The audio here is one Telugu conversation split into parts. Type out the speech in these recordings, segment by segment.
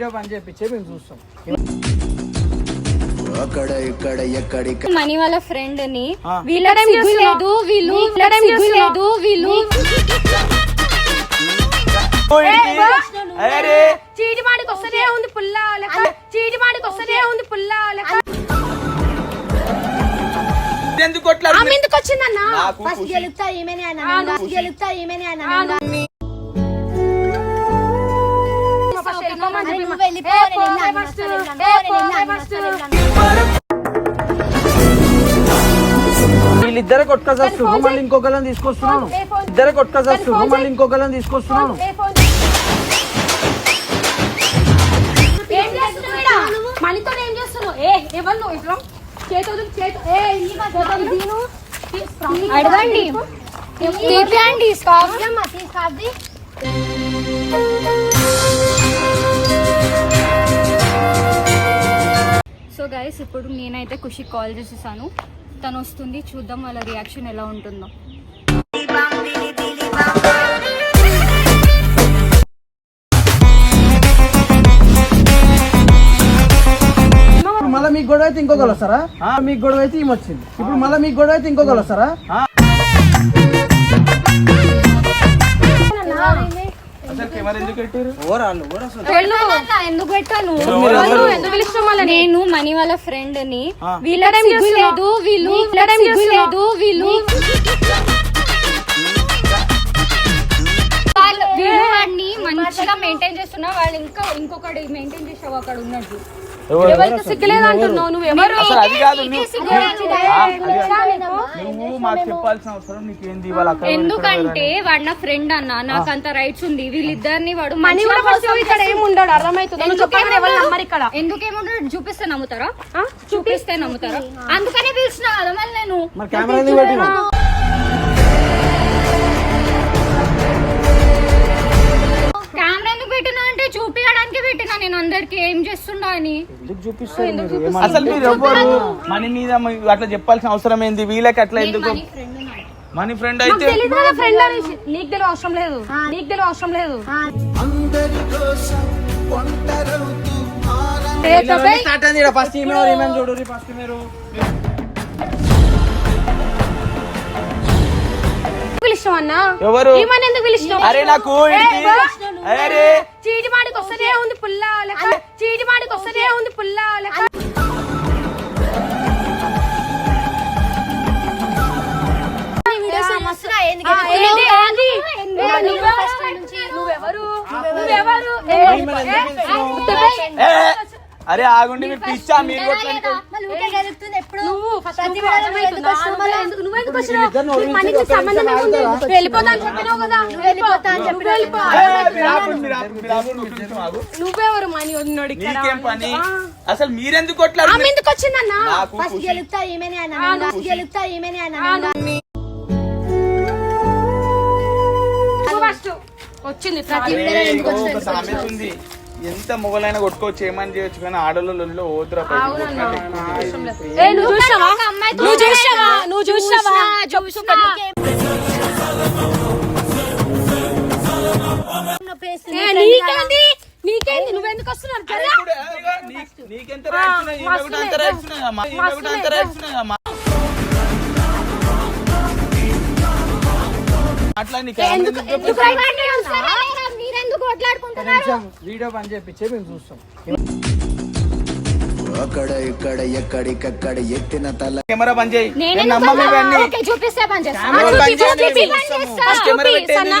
వీడియో పని చేపించే మేము చూస్తాం. మనీ వాళ్ళ ఫ్రెండ్ని. సిగ్గు లేదు వీళ్ళు సిగ్గు లేదు వీళ్ళు అరే చీటి మాడికి వస్తనే ఉంది పుల్ల లెక్క. చీటి మాడికి వస్తనే ఉంది పుల్ల లెక్క. ఎందుకు వచ్చిందన్న? ఫస్ట్. గెలుపుతా ఈమెనే అన్న ఫస్ట్ గెలుపుతా ఈమెనే అన్న వీళ్ళిద్దరే కొట్టుకొస్తారు మళ్ళీ ఇంకొకళ్ళని తీసుకొస్తున్నాను. ఇద్దరే కొట్టుకొస్తారు మళ్ళీ ఇంకొకళ్ళని తీసుకొస్తున్నాను? మనతో ఏం చేస్తున్నావు ఏ ఎవరు నువ్వు? ఇట్లా? చేతి చేతి ఏ అడగండి. తీపియండి అమ్మా, సో గైస్ ఇప్పుడు నేనైతే ఖుషి కాల్ చేసేసాను. తను వస్తుంది చూద్దాం వాళ్ళ రియాక్షన్ ఎలా ఉంటుందో. మళ్ళీ మీకు గొడవ అయితే ఇంకొకరు వస్తారా? మీకు గొడవ అయితే ఈమె వచ్చింది. ఇప్పుడు మళ్ళీ మీకు గొడవ అయితే ఇంకొకరు వస్తారా? ఎందుకు పెట్టాను? ఎందుకు పిలుస్తున్నావు మళ్ళీ నేను మనీ వాళ్ళ ఫ్రెండ్ని. లేదు వీళ్ళు వీళ్ళకి సిగ్గు లేదు వీళ్ళు వాళ్ళు వీళ్ళు వాడిని మంచిగా మెయింటైన్ చేస్తున్నా వాళ్ళు ఇంకా ఇంకొకటి మెయింటైన్ చేసావు అక్కడ ఉన్నట్టు. ఎవరికి సిగ్గులేదు అంటున్నావు నువ్వు? ఎవరు? అసలు అది కాదు నువ్వు- సిగ్గు లేదు. నువ్వు మాకు చెప్పాల్సిన అవసరం నీకేంది వాళ్ళ అక్కడ ఎందుకంటే వాడు నా ఫ్రెండ్ అన్న. నాకు అంత రైట్స్ ఉంది. వీళ్ళిద్దరిని వాడు మనీ ఇక్కడ ఏమి ఉండడు అర్థమవుతుంది ఇక్కడ. ఎందుకేమో చూపిస్తే నమ్ముతారా? చూపిస్తే నమ్ముతారా? అందుకనే పిలిచిన కదా మళ్ళీ నేను. ఎందుకు చూపిస్తారు మీరు? ఏమన్నా- అసలు మీరు ఎవ్వరు మనీ మీద మీ- అట్లా చెప్పాల్సిన అవసరం ఏంది? వీళ్ళకి అట్లా ఎందుకు? మనీ ఫ్రెండ్ మనీ ఫ్రెండ్ అయితే తెలీదు కదా ఫ్రెండ్ అనేసి. నీకు తెలియ అవసరం లేదు. నీకు తెలియ అవసరం లేదు. స్టార్ట్ అయింది ఫస్ట్ ఈమె ఈమె చూడు ఫస్ట్ మీరు పిలుస్తాం అన్న ఎవరు ఈమెను ఎందుకు పిలుస్తావు అరే నాకు ఇంటికి అరే చీటి మాడికి వస్తనే ఉంది పుల్ల లెక్క చీటి మాడికి వస్తనే ఉంది పుల్ల లెక్క వీడియోస్ మస్తున్నా, ఏంది ఆ, గెలుపు? ఏంది, ఏంది? ఎందుకు? ఏ, ఎందుకు నువ్వెవరు? నువ్వెవరు ఏ, ఎందుకు ఏ. ఏ? ఎందుకు ఎందుకు. ఏ, మీరు ఆగు, ఒక నిమిషం ఆగు. నువ్వెవరు మనీ ఉన్నాడు ఇక్కడ నీకేం పని. అసలు మీరెందుకు కొట్లాడు ఆమె ఎందుకు వచ్చిందన్న? నాకు ఫస్ట్ ఖుషి. గెలుపుతా ఈమెనే అన్న ఫస్ట్ గెలుపుతా ఈమెనే అన్న ఫస్ట్ వచ్చింది ప్రతి అరే, సామెత ఉంది. ఎంత మొగలైనా కొట్టుకోవచ్చు ఏమని చేయొచ్చు కానీ ఆడలలో ఓతురా ఏ నువ్వు చూసావా? నువ్వు చూసావా? నువ్వు చూసావా? నీకేంది? నీకేంది? నువ్వెందుకు వస్తున్నావు? అట్లా నీకు ఎందుకు ఎందుకు కొట్లాడుకుంటున్నారు వీడియో పని చేపించే మేము చూస్తాం. అక్కడ ఇక్కడ ఎక్కడికక్కడ ఎత్తిన తల. కెమెరా పని చేయి. నేను నమ్మను ఇవన్నీ ఓకే చూపిస్తే చేస్తా. కెమెరా చేయి, కెమెరా.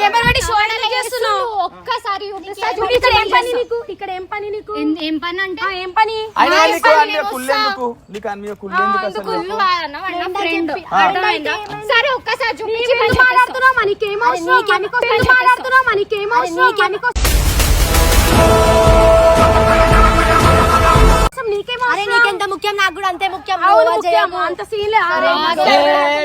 కెమెరా పెట్టి షో చేస్తున్నావు. ఒక్కసారి చూపిస్తా, ఇక్కడ ఏం పని పని చేస్తా. నీకు? ఇక్కడ ఏం పని నీకు? ఏం- ఏం పని అంటే? ఆ, ఏం పని? అయినా నా నీకు ఇష్టం అన్ని నేను కుళ్ళు వస్తా. ఎందుకు? నీకు అన్ని కుళ్ళు ఎందుకు? అందుకు అసలు ఉల్లు కాదన్న, వాడు నా ఫ్రెండ్ ఆ. అర్థమైందా? సరే ఒక్కసారి పని నీకెందుకు చేపిస్తా. మాట్లాడుతున్నావు మనకేం అవసరం నీకేం మనకోసం పని ఎందుకు మాట్లాడుతున్నావు? మనకేం అవసరం మనకోసం నీకేం అరే అవసరం నీకెంత ముఖ్యం? నాకు కూడా అంతే ముఖ్యం. అవును నువ్వు ముఖ్యం. చేయకు. అంత సీన్లే ఏ,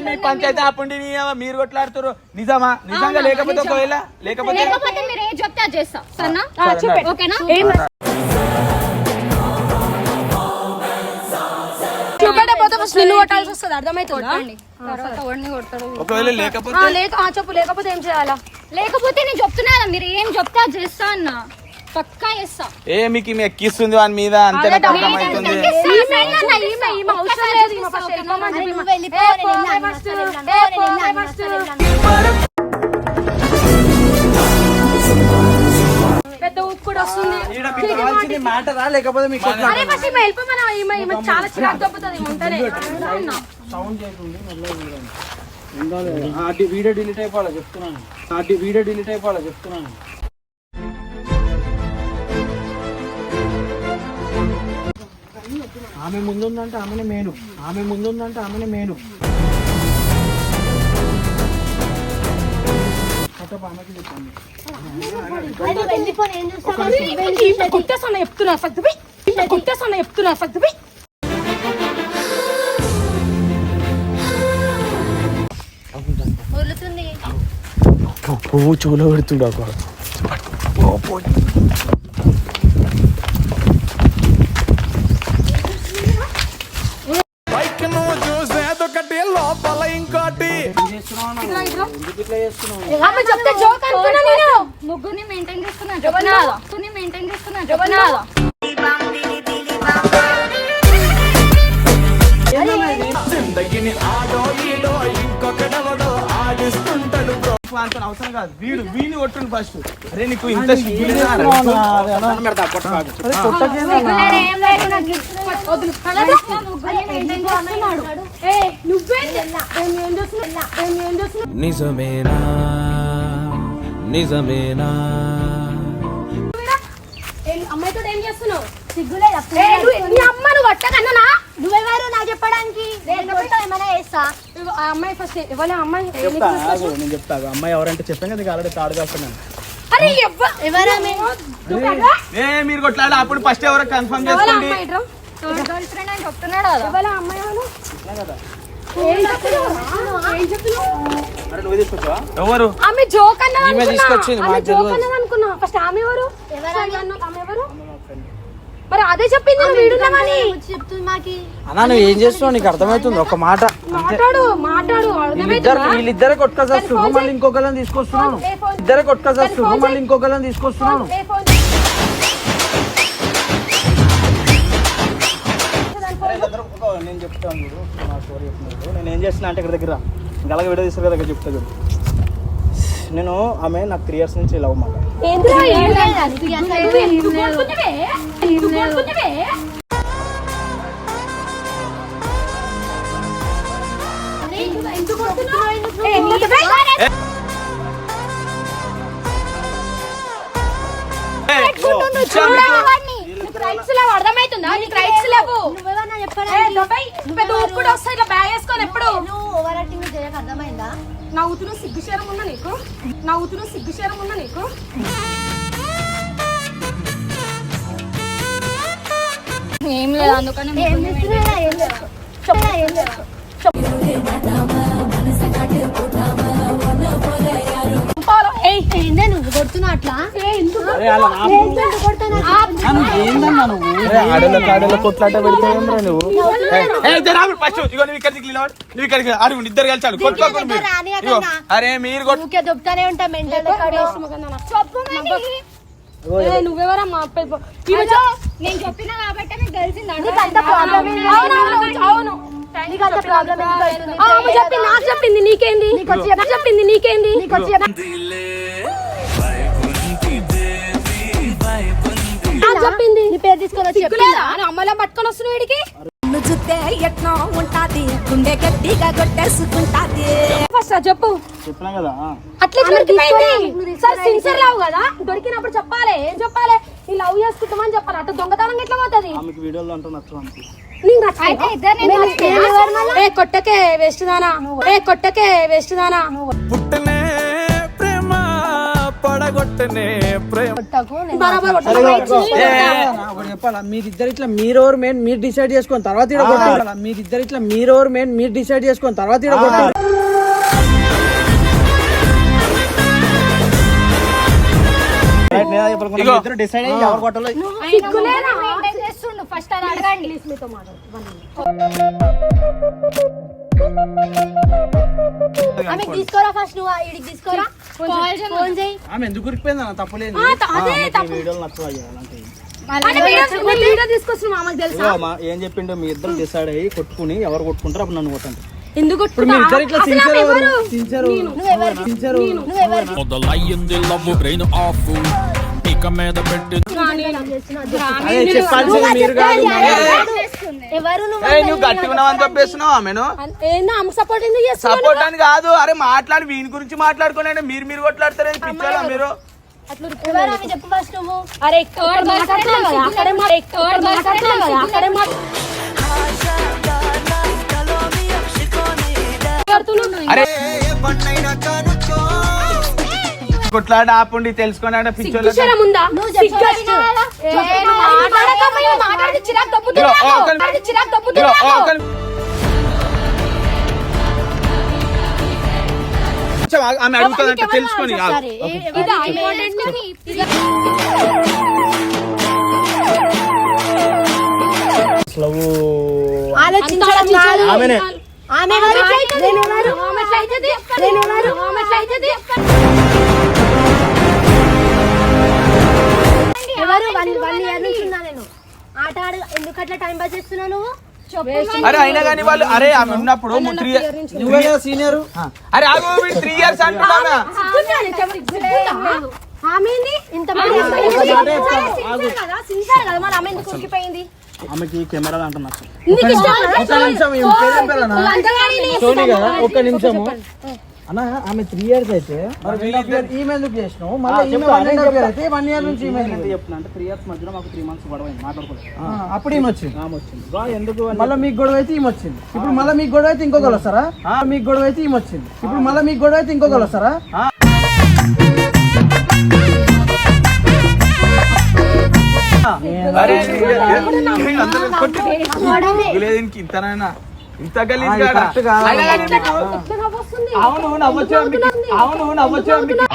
మీ పంచాయతీ ఆపండి నీ అవ్వ, మీరు కొట్లాడుతారు నిజమా? నిజంగా లేకపోతే ఒకవేళ లేకపోతే లేకపోతే మీరు ఏం చెప్తే అది చేస్తా. సరేనా? ఓకేనా? ఫస్ట్ నిన్ను కొట్టాల్సి వస్తుంది అర్థమవుతుందా కొట్టండి. తర్వాత వాడిని కొడతాడు. ఒకవేళ ఆ, లేకపోతే లేక ఆ, చెప్పు లేకపోతే ఏం చేయాలా? లేకపోతే నేను చెప్తున్నా కదా, మీరు ఏం చెప్తే చేస్తా అన్న. పక్కా చేస్తా. ఏ మీకు ఈమె ఎక్కిస్తుంది వాని మీద? అంతే నాకు అర్థమవుతుంది ఈమె అన్న, ఈమె, అవసరం లేదు, మీకు కావాల్సింది మ్యాటరా? లేకపోతే మీకు కొట్లాట? అరే ఫస్ట్ ఈమె వెళ్ళిపోమని ఈమె ఈమె చాలా చిరాకు దొబ్బుతుంది ఈమె ఉంటేనే సౌండ్ చేయకుండా మెల్లగా చూడండి. ఉండాలి. ఆ, అది వీడియో డిలీట్ అయిపోవాలి చెప్తున్నాను. ఆ, వీడియో డిలీట్ అయిపోవాలి చెప్తున్నాను. ఆమె ముందుందంటే ఆమెనే మేను ఆమె ముందుందంటే ఆమెనే మేను కొట్టేస్తాను చెప్తున్నా సగ్గుపి కొట్టేస్తాను చెప్తున్నా వదులుతుంది. పువ్వు చెవులో పెడుతుండ బైక్ కాదు. వీడు వీని కొట్టుండు ఫస్ట్. అరే నీకు ఇంత నిజమేనా? నిజమేనా? అమ్మాయితో ఏం చేస్తున్నావు? సిగ్గులేదా? ఏ, నువ్వు- నీ అమ్మ నువ్వు కొట్టకన్నా నువ్వెవరు? నాకు చెప్పడానికి. నేను కొడతా ఏమైనా చేస్తా? ఆ అమ్మాయి ఫస్ట్ ఎవరి అమ్మాయి ఏ చెప్తా నీకు ఆగు, నేను చెప్తా ఆగు. అమ్మాయి ఎవరంటే చెప్పాను కదా ఆల్రెడీ తాడు కాస్తున్నాను. అరే ఎవ్వ ఎవరామె ఏ మీరు కొట్లాడ. అప్పుడు ఫస్ట్ ఎవరో కన్ఫర్మ్ ఎవరి చేసుకోండి. అమ్మాయి కదా ఎవరి అమ్మాయి ఎవరు? ఏం చెప్తున్నావు? ఏం చెప్తున్నావు? అరే నువ్వు తీసుకొచ్చావా? ఎవరు? ఆమె జోక్ అన్నది ఈమె అనుకున్నా. తీసుకొచ్చింది, ఆమె మాకు జోక్ తెలియదు. అన్నది అనుకున్నా. ఫస్ట్ ఆమె ఎవరు? ఎవరు ఆమె ఎవరు? మరి అదే చెప్పింది నువ్వు వీడున్నామని చెప్తుంది మాకి. అన్నా నువ్వు ఏం చేస్తున్నావు? నీకు అర్థమవుతుంది ఒక మాట. మాట్లాడు మాట్లాడు వీళ్ళిద్దరు? వీళ్ళిద్దరే మళ్ళీ ఇంకొకళ్ళని తీసుకొస్తున్నాను. ఇద్దరే కొట్టుకొస్తారు మళ్ళీ ఇంకొకళ్ళని తీసుకొస్తున్నాను. నేను చెప్తాను చూడు. నా స్టోరీ చెప్తున్నాడు నేను ఏం చేస్తున్నా అంటే ఇక్కడ దగ్గర గలగ విడ తీసుకు దగ్గర చెప్తా చూడు. నేను ఆమె నాకు త్రీ ఇయర్స్ నుంచి లవ్ మాట. లేవు అర్థమవుతుందా నీకు రైట్స్ లేవు. నువ్వెవరన్నా ఏ, చెప్పడానికి దుబాయ్, పెద్ద ఊపు కూడా వస్తాయి ఇట్లా బ్యాగ్ వేసుకొని ఎప్పుడు? నువ్వు ఓవర్ యాక్టింగ్ చేయక అర్థమైందా? నవ్వుతున్న సిగ్గుశరం ఉందా నీకు? నవ్వుతున్న సిగ్గుశరం ఉందా నీకు? ఏం లేదు అందుకని ఏం చేస్తున్నా ఏం లేదు. చెప్తున్నా ఏం లేదు. ఏయ్, ఏందే నువ్వు కొడుతున్నా అట్లా? కొడుతున్నా ఏందన్నా నువ్వు? ఆడల కాడల కొట్లాట పెడితే నువ్వు? ఏ, ఇద్దరు రాము ఫస్ట్ ఇగో నువ్వు ఇక్కడికి నిలబడు. నువ్వు ఇక్కడికి అడుగు ఇద్దరు కలిసాడు కొట్టుకోకుండా మీరు. రాని ఇగో, అక్కన్నా. అరే మీరు కొట్టు ఊరికే దొబ్బుతానే ఉంటా మెంటల్ ఏ, నువ్వెవరమ్మా? పెద్ద- ఈమె అయ్యో, నేను చెప్పిన కాబట్టి మీకు తెలిసింది? నీకు అంత ప్రాబ్లం ఏంది? అవును, అవును. నీకు అంత ప్రాబ్లం ఎందుకు అవుతుంది? ఆ, ఆమె చెప్పింది నాకు చెప్పింది నీకేంది? నాకు చెప్పింది నీకేంది? చెప్పింది. నీ పేరు తీసుకొని వచ్చి చెప్పిందా? అమ్మలా పట్టుకొని వస్తున్నావు వీడికి? ఫస్ట్ అది చెప్పు. చెప్పినా కదా? అట్లా ఆమె దొరికిపోయింది తీసుకొని- సార్ సిన్సియర్ లవ్ కదా? దొరికినప్పుడు చెప్పాలి. ఏం చెప్పాలి? నీ లవ్ చేసుకుంటామని చెప్పాలి. అట్లా దొంగతనం ఎట్లా పోతుంది? ఆమెకి వీడియోలో అంటూ కొట్టకే వేస్ట్ దానా ఏ కొట్టకే వేస్ట్ దానా పుట్టనే పడగొట్టనే ప్రేమ. చెప్పాలా? మీరిద్దరు ఇట్లా మీరెవరు మెయిన్ మీరు డిసైడ్ చేసుకొని తర్వాత ఇక్కడ కొట్టాలి మీరిద్దరు ఇట్లా మీరెవరు మెయిన్ మీరు డిసైడ్ చేసుకొని తర్వాత. డిసైడ్ అయ్యి ఎవరు కొట్టాలో? ఫస్ట్ అడగండి. ఆమె తీసుకోరా ఫస్ట్ నువ్వు ఈడికి తీసుకోరా? ఫోన్ చేయి ఆమె ఎందుకు ఉరికిపోయింది అన్న? తప్పలేదు. ఆ, త- అదే తప్పు. వీడియోలు అమ్మా, ఏం. చెప్పిండు మీ ఇద్దరు డిసైడ్ అయ్యి కొట్టుకుని ఎవరు కొట్టుకుంటారు అప్పుడు నన్ను కొట్టండి. ఎందుకు ఇక మీద పెట్టి. నువ్వు ఉన్నావని చెప్పేస్తున్నావు ఆమెను? సపోర్ట్ సపోర్ట్ అని కాదు. అరే మాట్లాడి వీని గురించి మాట్లాడుకోలేండి మీరు మీరు కొట్లాడతారని పిచ్చాలా మీరు? ఎవరు ఆమె చెప్పు ఫస్ట్ నువ్వు? అరే అక్కడే. అరే కొట్లాడి ఆపండి తెలుసుకొని అంటే పిచ్చోళ్ళ. ఆమె అడుగుతుందంటే తెలుసుకొని ఆగు. సరే ఎవరు? వన్ వన్ ఇయర్ నుంచి ఉన్నా నేను. ఆట ఆడు. ఎందుకు అట్లా టైం పాస్ చేస్తున్నావు నువ్వు? అరే అయినా కానీ వాళ్ళు అరే ఆమె ఉన్నప్పుడు త్రీ సీనియర్ అరే ఆగు. Three years? ఆమెకి? ఒక నిమిషం ఒక్క నిమిషము. అన్న ఆమె త్రీ ఇయర్స్ అయితే మరి వీళ్ళ ఈమె ఎందుకు చేసినావు. మళ్ళీ ఈమె వన్ ఇయర్ అయితే వన్ ఇయర్ నుంచి ఈమె ఎంత చెప్తున్నా అంటే త్రీ ఇయర్స్ మధ్యలో మాకు త్రీ మంత్స్ గొడవ అయింది మాట్లాడుకోలేదు. ఆ, అప్పుడు ఈమె వచ్చింది? ఆమె వచ్చింది రా, ఎందుకు అని మళ్ళీ మీకు గొడవ అయితే ఈమె వచ్చింది? ఇప్పుడు మళ్ళీ మీకు గొడవ అయితే ఇంకొకరు వస్తారా? మీకు గొడవ అయితే ఈమె వచ్చింది? ఇప్పుడు మళ్ళీ మీకు గొడవ అయితే ఇంకొకరు వస్తారా? ఇంత గలీజ్ అవును నవ్వచ్చు. అవును.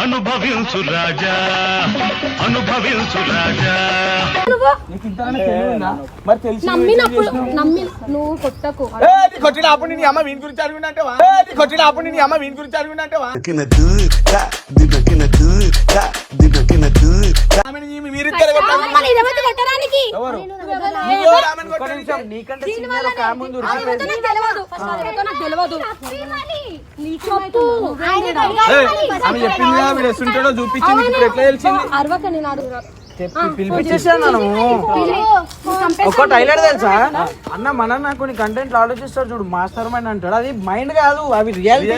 అనుభవించు రాజా. అనుభవించు రాజా? మరి తెలిసి నమ్మినప్పుడు నమ్మి నువ్వు కొట్టకు. ఏ, నీ కొట్టిన అప్పుడు నీ అమ్మ వీని గురించి అడుగుండంటేవా కొట్టిన అప్పుడు నీ వీని గురించి అడుగుండంటేవా. నీకంటే తెలియదు ఆమె చెప్పింది వీడు చూపించింది ఇప్పుడు ఎట్లా తెలిసింది? అరవక నేను అడుగు పిలిపించేసాను ఒకటి హైలైట్ తెలుసా? అన్న మన నాకు కొన్ని కంటెంట్లు ఆలోచిస్తాడు చూడు మాస్టర్ మైండ్ అంటాడు. అది మైండ్ కాదు అవి రియాలిటీ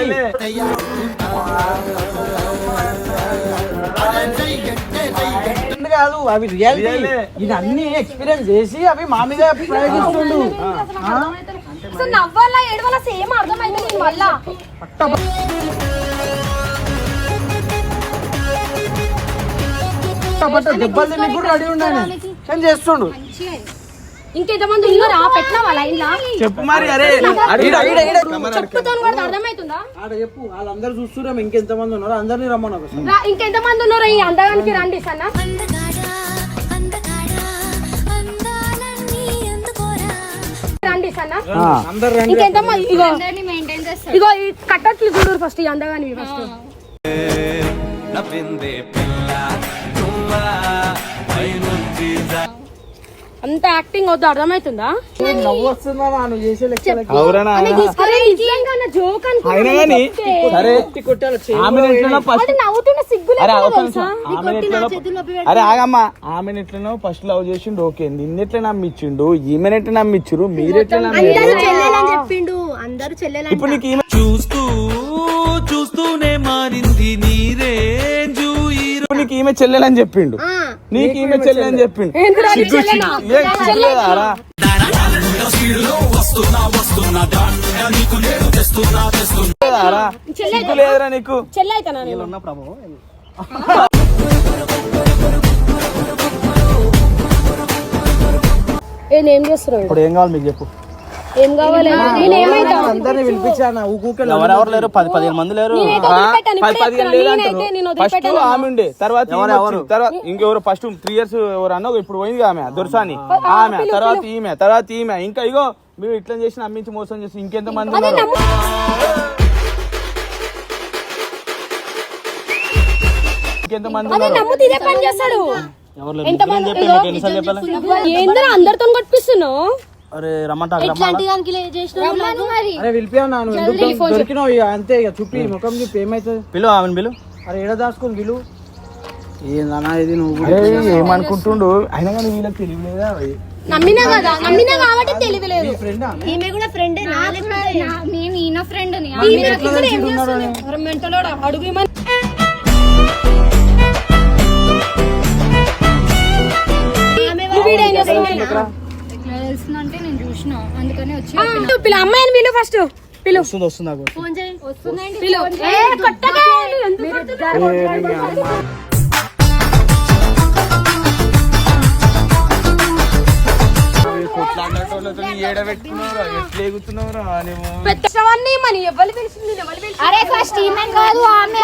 కాదు అవి రియాలిటీ రియలే. ఇది అన్ని ఎక్స్పీరియన్స్ చేసి అవి మా మీద ప్రయోగిస్తుండు. అసలు నవ్వాలా ఏడవాలా సేమ్ అర్థమైంది నేను మళ్ళా పట్ట దెబ్బలు తిని కూడా రెడీ ఉండాలి కానీ చేస్తుండు? ఇంకెంతమంది ఉన్నారా? పెట్టినావా లైన్ లా చెప్పు మరి అరే. ఈడ, ఈడ, ఈడ. చెప్పుతో కూడా అర్థమవుతుందా ఆడ చెప్పు వాళ్ళందరూ చూస్తున్నాం ఇంకెంతమంది ఉన్నారు అందరినీ రమ్మని ఒకసారి. రా, ఇంకెంతమంది ఉన్నారో ఈ అందగానికి రండి సన్న. అందరు రండి. ఇంకెంతమంది ఇగో. ఈ కట్టట్లు ఫస్ట్ ఈ అందగాని ఫస్ట్ నవ్విందే పిల్ల నువ్వా? పైనుంచి అంత యాక్టింగ్ వద్దు అర్థమవుతుందా? అరే కొట్టాలి ఆమె ఎట్లనో ఫస్ట్ ఆగమ్మా. లవ్ చేసిండు ఓకే. నిన్నెట్లా నమ్మిచ్చిండు? ఈమెను ఎట్లా నమ్మిచ్చురు మీరెట్లా అందరూ నమ్మారు చెల్లెలని చెప్పిండు. అందరూ చెల్లెలని ఇప్పుడు నీకు ఈమె చూస్తూ చూస్తూనే మారింది నీ ఈమె చెల్లెలని చెప్పిండు. నీకు ఈమె చెల్లెలని చెప్పిండు. సిగ్గు? లేదారా? నీకు. చెల్లి ఏం చేస్తున్నావు? ఇప్పుడు ఏం కావాలి మీకు చెప్పు. ఏం కావాలి? నేను ఏమైతా అందరినీ పిలిపించాను? ఊకూకే ఎవరెవరు లేరు? పది పదిహేను మంది లేరు. ఫస్ట్ ఆమె ఉండే తర్వాత. తర్వాత ఇంకెవరు? ఫస్ట్ త్రీ ఇయర్స్ ఎవరు అన్న ఇప్పుడు పోయింది ఆమె దొరసాని. ఆమె తర్వాత ఈమె తర్వాత ఈమె. ఇంకా ఇగో మీరు ఇట్లా చేసి నమ్మించి మోసం చేసి ఇంకెంత మంది ఉన్నారు? ఇంకెంత మంది. ఎంత మంది అందరితో కొట్టిస్తున్నావు అరే రమ్మంటా అరే పిలిపియా దొరికినావు ఇక? అంతే ఇక చూపి ముఖం చూపి ఏమైతుంది? పిలు ఆమెను పిలు. అరే ఏడ దాచుకొని విలు ఏందన్నా ఇది నువ్వు ఏమనుకుంటుండు? అయినా కానీ వీళ్ళకి తెలియలేదా నమ్మినా కదా? నమ్మినా కాబట్టి తెలియలేదు నీ ఫ్రెండ్? ఈమె కూడా ఫ్రెండే నా లేకపోతే నా- నేను ఈయన ఫ్రెండ్ మెంటలోడా? అడుగు ఇమ్మని. ఎట్లా తెలుస్తుందంటే నేను చూసిన. అందుకని వచ్చి పిల్ల అమ్మాయిని పిలు ఫస్ట్ పిలు. వస్తుంది వస్తుంది నాకు. ఫోన్ చేయి. పిలు. ఏ, కొట్టగా, ఎవరు పిలిచింది? నిన్ను ఎవరు పిలిచింది? అరే ఫస్ట్ ఈమె కాదు ఆమె.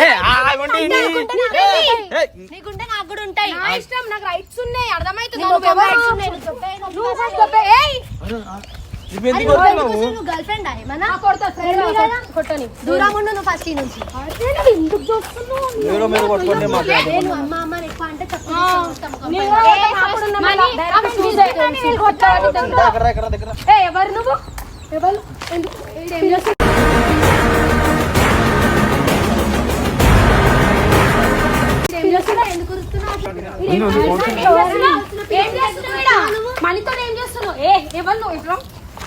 ఏ, నాకు కూడా ఉంటాయి నా ఇష్టం నాకు రైట్స్ ఉన్నాయి అర్థమైతుంది నువ్వు ఎవరు? rights ఉన్నాయి, నువ్వు చెప్పే నాకు నువ్వు first చెప్పే. ఏయ్! నువ్వు ఎందుకు కొడుతున్నావు? నువ్వు గర్ల్ ఫ్రెండ్ ఏమన్నా నా కొడతా, friend కదా? కొట్టని. దూరం ఉండు నువ్వు ఫస్ట్ నుంచి అదే నువ్వు ఎందుకు చూస్తున్నావు? మీరు మీరు కొట్టుకుంటే మాట్లాడు నేను అమ్మ అమ్మ అని ఎక్కువ అంటే తక్కువ చేస్తాం. నీ కూడా నాకు కూడా ఉన్న మళ్ళా direct చూసే. నేను కొట్టాలని తెలుసు. దగ్గర దగ్గర దగ్గర ఏ, ఎవరు నువ్వు ఎవరు ఎందుకు ఏం చేస్తున్నావు? మనీతో ఏం చేస్తున్నావు ఏ ఎవరు నువ్వు ఇప్పుడు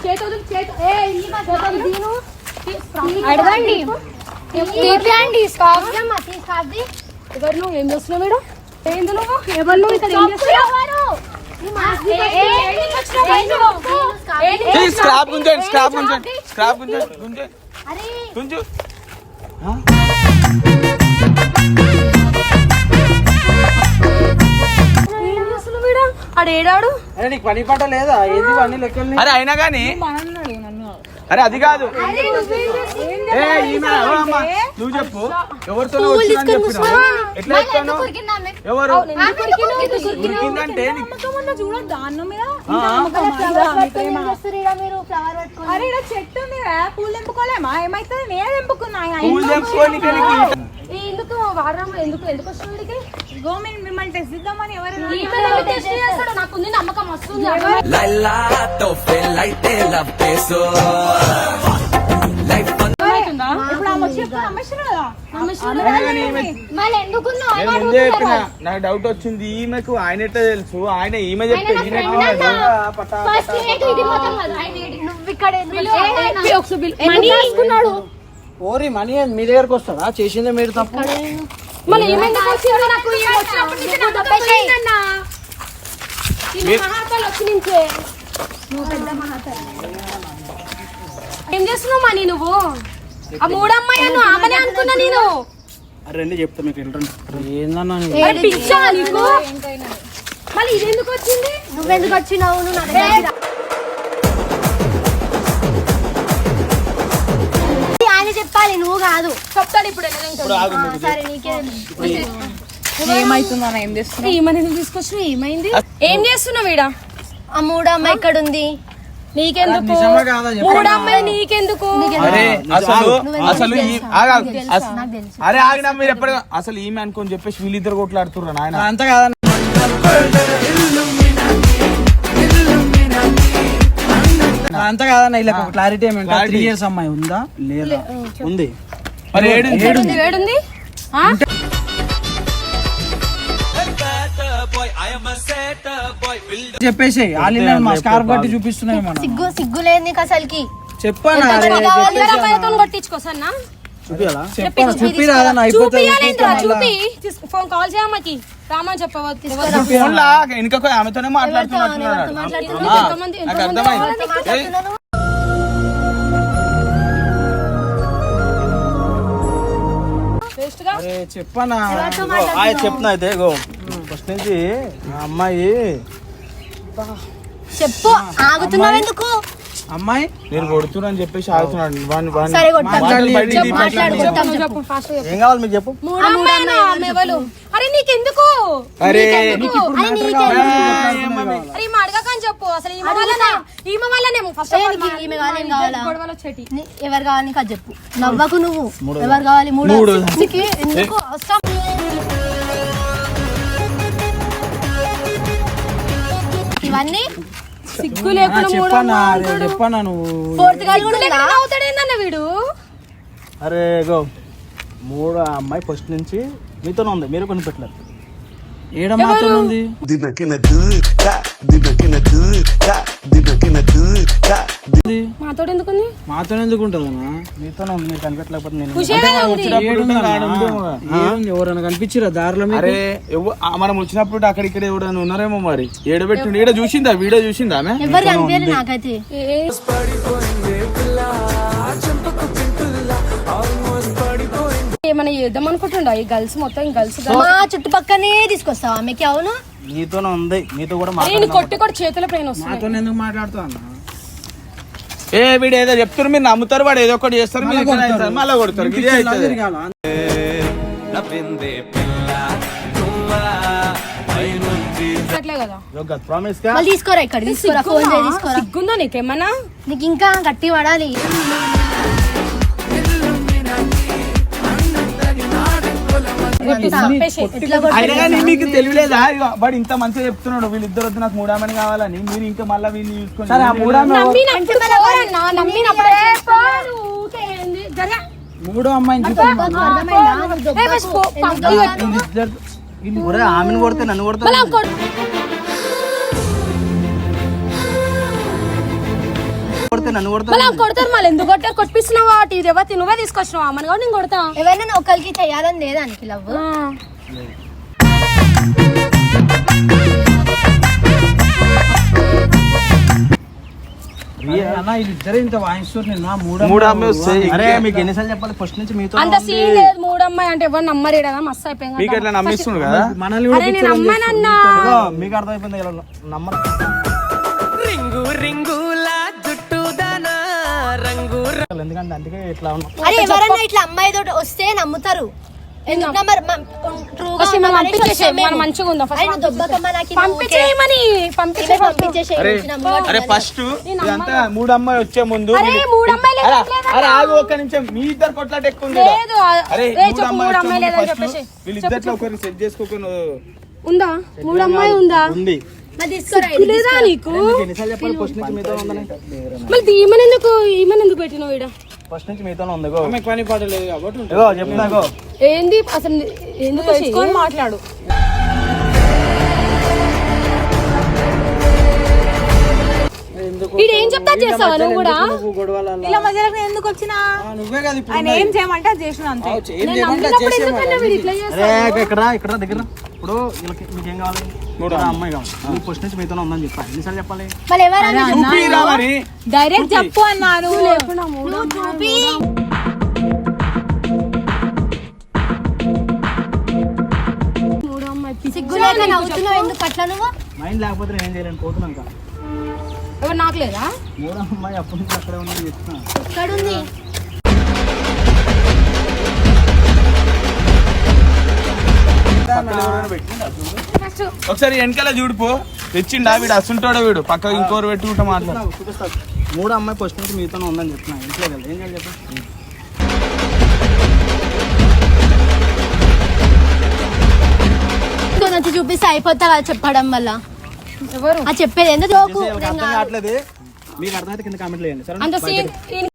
చేతి వదిలి చేతి ఏ. అడగండి. తీపియండి. ఎవరు నువ్వు ఏం చేస్తున్నావు మేడం ఏంది నువ్వు? ఎవరు నువ్వు ఇక్కడ ఏం చేస్తున్నావు? స్క్రాప్ గుంజండి స్క్రాప్ గుంజండి స్క్రాప్ గుంజండి గుంజండి అరే. గుంజు. మేడం ఆడు ఏడాడు అరే నీకు పని పాట లేదా? ఏంది అన్ని లెక్కల్ని అరే అయినా కానీ అరే అది కాదు. నువ్వు చెప్పు. ఎవరితో ఎట్లా చెప్తాను? ఎవరు? ఉరికిందంటే చెట్టు ఉంది పూలు తెంపుకోలేమా? ఏమైతుంది? నేను తెంపుకున్నా. ఎందుకు వాడడం ఎందుకు ఎందుకు వస్తుంది గవర్నమెంట్ మిమ్మల్ని టెస్ట్ ఇద్దామని ఎవరు టెస్ట్ చేస్తాడు నాకు ఉంది నమ్మకం వస్తుంది. నాకు డౌట్ వచ్చింది. ఈమెకు ఆయన ఎట్లా తెలుసు? ఆయన ఈమె చెప్తే? నువ్వు ఇక్కడ ఓరి మనీ మీ దగ్గరకు వస్తాడా? చేసిందే మీరు తప్పు. మళ్ళీ ఏమైంది? వచ్చింది నాకు ఈమె వచ్చినప్పటి నుంచి నాకు పోయిందన్నా. ఈమె మహాతల్లి వచ్చి నుంచే. ఏం చేస్తున్నావు మనీ నువ్వు? ఆ మూడమ్మాయి అను ఆమెనే అనుకున్నా నేను. రండి చెప్తా మీకు వెళ్ళండి ఏందన్నా నీ- మరి పిచ్చా నీకు? మళ్ళీ ఇది ఎందుకు వచ్చింది? నువ్వెందుకు వచ్చినావు? నువ్వు నా దగ్గరికి రా. చెప్పాలి నువ్వు కాదు. చెప్తాడు ఇప్పుడు ఆ, సరే నీకే. ఏమని తీసుకొచ్చినా? ఏమైంది? ఏం చేస్తున్నావు ఈడ ఆ మూడు అమ్మాయి ఇక్కడ ఉంది నీకెందుకు. మూడమ్మాయి నీకెందుకు? అరే అసలు అసలు ఈ- ఆగు, ఆగు. అస- నాకు తెలుసు. అరే ఆగినా మీరు ఎప్పుడు అసలు ఈమె అనుకొని చెప్పేసి వీళ్ళిద్దరు కొట్లాడుతుర్రు నాయన. అంత కాదన్న. అంత కాదన్న ఇలా క్లారిటీ ఏమంటే. త్రీ ఇయర్స్ అమ్మాయి ఉందా? లేదా? ఉంది. మరి ఏడు ఏడుంది? చెప్పేసి ఆలిన మా స్కార్ఫ్ కట్టి చూపిస్తున్నాయి మనం. సిగ్గు సిగ్గు లేదు నీకు అసలుకి. చెప్పాను అందరూ ఫోన్ కాల్ రామని వెనుక ఆమెతోనే చెప్పనా? ఆయన చెప్తున్నా అయితే గో ఫస్ట్ నుంచి అమ్మాయి చెప్పు ఆగుతున్నావు ఎందుకు అమ్మాయి? నేను కొడుతున్నా అని చెప్పేసి ఆడుతున్నాడు వాడిని- వాడిని- చెప్పు, ఏం కావాలి మీకు చెప్పు? అరే నీకెందుకు? అరే నవ్వకు నువ్వు. ఎవరు కావాలి? మూడు ఎందుకు ఇవన్నీ సిగ్గు లేకుండా మూడో చెప్పన్నా అరే చెప్పన్నా నువ్వు. పోర్తుగాల్ కూడా ఉందా అవుతాడేందన్న వీడు? అరే గో. మూడు అమ్మాయి ఫస్ట్ నుంచి మీతోనే ఉంది. మీరు కొన్ని పెట్టలేదు ఏడ మాత్రం ఉంది? మాతో ఎందుకుంది మాతో ఎందుకు ఉంటుందన్నా మీతోనే ఉంది మీరు కనిపెట్టలేకపోతే నేను ఖుషిగా ఉంది? ఏడుంది ఎవరైనా కనిపించిరా? దారిలో మీకు? అరే ఎవ్వ- ఆ మనం వచ్చినప్పుడు అక్కడ ఇక్కడ ఎవడైనా ఉన్నారేమో మరి. ఏడబెట్టిండు. ఈడ చూసిందా? వీడియో చూసిందా ఆమె? ఎవరు కనిపించారు నాకైతే? ఏమైనా చేద్దాం అనుకుంటుండ? ఈ గర్ల్స్ మొత్తం గర్ల్స్ మా చుట్టుపక్కనే తీసుకొస్తావా మీకు అవును? మీతోనే ఉంది. మీతో కూడా నేను కొట్టి కొట్టి చేతుల పెయిన్ వస్తుంది. మాతో ఎందుకు మాట్లాడుతావు అన్న? ఏ వీడు ఏదో చెప్తారు మీరు నమ్ముతారు వాడు ఏదో ఒకటి చేస్తారు మీరు ఇక్కడ అవుతారు, మళ్ళా కొడతారు. ఇదే అవుతుంది. తిరగాల. అట్లే కదా. ప్రామిస్గా మళ్ళీ తీసుకోరా ఇక్కడ? తీసుకోరా? ఫోన్ చేసి తీసుకోరా? సిగ్గుందా నీకేమన్నా? నీకు ఇంకా గట్టి పడాలి. అయినా కానీ మీకు తెలియలేదా? వాడు ఇంత మంచిగా చెప్తున్నాడు వీళ్ళిద్దరు వద్దు నాకు మూడామని కావాలని. మీరు ఇంకా మళ్ళీ వీళ్ళు చూసుకొని సరే ఆ మూడామె నమ్మినప్పుడు పోరన్నా, నమ్మినప్పుడు ఏ కొడతారు మళ్ళీ ఎందుకు కొట్టారు కొట్టిస్తున్నావా ఇది ఎవరు నువ్వే తీసుకొచ్చినావా? అమ్మని కూడా నేను కొడతా. ఎవరైనా ఒకరికి చేయాలని లేదానికి లవ్? అంత సీన్ లేదు మూడమ్మాయి అంటే ఎవరు నమ్మరు కదా? మస్తు అయిపోయింది మీకు ఎట్లా నమ్మిస్తుండు కదా? మనల్ని కూడా అరే నేను అమ్మానన్నా ఇదిగో, మీకు అర్థమైపోయింది ఇలా నమ్మరు. ఎందుకంటే అందుకే ఇట్లా ఉన్నాం. అరే ఎవరన్నా ఇట్లా అమ్మాయి తోటి వస్తే నమ్ముతారు? మ- ఫస్ట్ మేము. మంచిగా ఉందాం ఫస్ట్ నువ్వు దొబ్బకమ్మా నాకు ఊరికే- పంపించేయమని ఇవే అరే అరే ఫస్ట్ ఇదంతా మూడు అమ్మాయి వచ్చే ముందు అరే మీరు- మూడు అమ్మాయిలు అరే, లేదన్నా. అరే ఆగు ఒక్క నిమిషం. మీ ఇద్దరు కొట్లాట ఎక్కువ ఉంది ఈడ. లేదు ఆ- అరే ఏ మూడు చెప్పు అమ్మాయి మూడు వచ్చే అమ్మాయి ముందు లేదని first చెప్పేసి. వీళ్ళిద్దరిలో ఒకరిని సెట్ చేసుకోకుండా ఉందా? మూడు అమ్మాయి ఉందా? లేదా నీకు? మళ్ళీ ఈమెను ఎందుకు ఈమెను ఎందుకు పెట్టినావు ఫస్ట్ నుంచి మీతోనే ఉంది ఏంది? అసలు ఎందుకు మాట్లాడు. వీడు ఏం చెప్తా చేస్తావా నువ్వు కూడా? ఇలా మధ్యలో ఎందుకు వచ్చినా? ఆ, నువ్వే కదా ఇప్పుడు ఆయన ఏం చేయమంటే చేసిన అంతే. ఇక్కడ ఇక్కడ దగ్గర. ఇప్పుడు వీళ్ళకి మీకు ఏం కావాలి మూడు అమ్మాయి కావాలి. మీకు ఫస్ట్ నుంచి మీతోనే ఉందని చెప్పాలి ఎన్నిసార్లు చెప్పాలి? మళ్ళీ ఎవరన్నా చూపిరా మరి. డైరెక్ట్ చెప్పు అన్నాను లేకుండా మూడు చూపి. మూడు అమ్మాయి. సిగ్గు లేక నవ్వుతున్నావు ఎందుకు అట్లా నువ్వు? మైండ్ లేకపోతే నేను ఏం చేయలేను. పోతున్నాను ఇంకా. ఎవరు నాకు లేదా? మూడో అమ్మాయి అప్పటి నుంచి అక్కడే ఉందని చెప్తున్నా. ఎక్కడుంది? ఒకసారి వెనకాల చూడిపో తెచ్చిండా వీడు? అసుంటాడో వీడు? పక్క ఇంకోరు పెట్టుకుంటా మాట్లాడు. చూపిస్తా మూడో అమ్మాయి ఫస్ట్ నుంచి మీతోనే ఉందని చెప్తున్నా ఇంట్లో కదా ఏం చేయాలి చూపిస్తే అయిపోతా కదా చెప్పడం వల్ల. ఎవరు? ఆ చెప్పేది ఎందుకు? మీకు అర్థమైతే కింద కామెంట్లు వేయండి సరే అంత సీన్